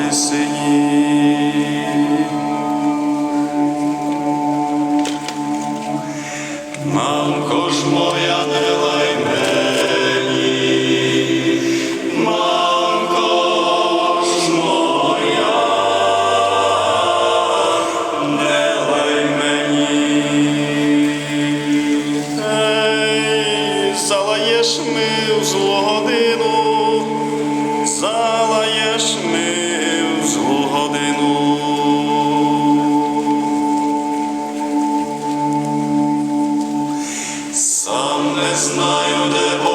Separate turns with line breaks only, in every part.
по тисині. Мамко ж моя, не лай мені, мамко ж моя, не лай мені. Ей, залаєш ми в злу годину, залаєш не знаю, де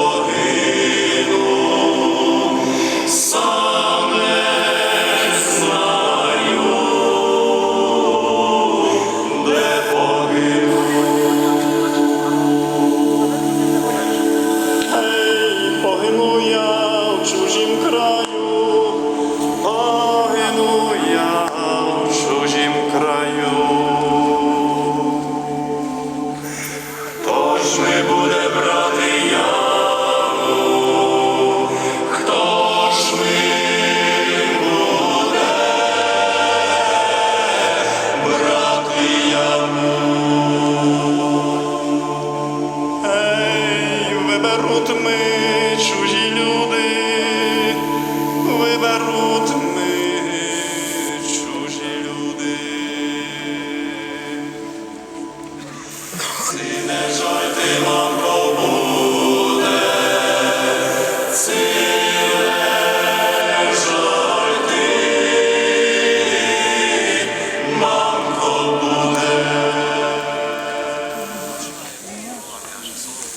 Не буде брати яму? Хто ж ми буде брати яму? Ей, виберуть ми Сине, жаль, ти мамко буде.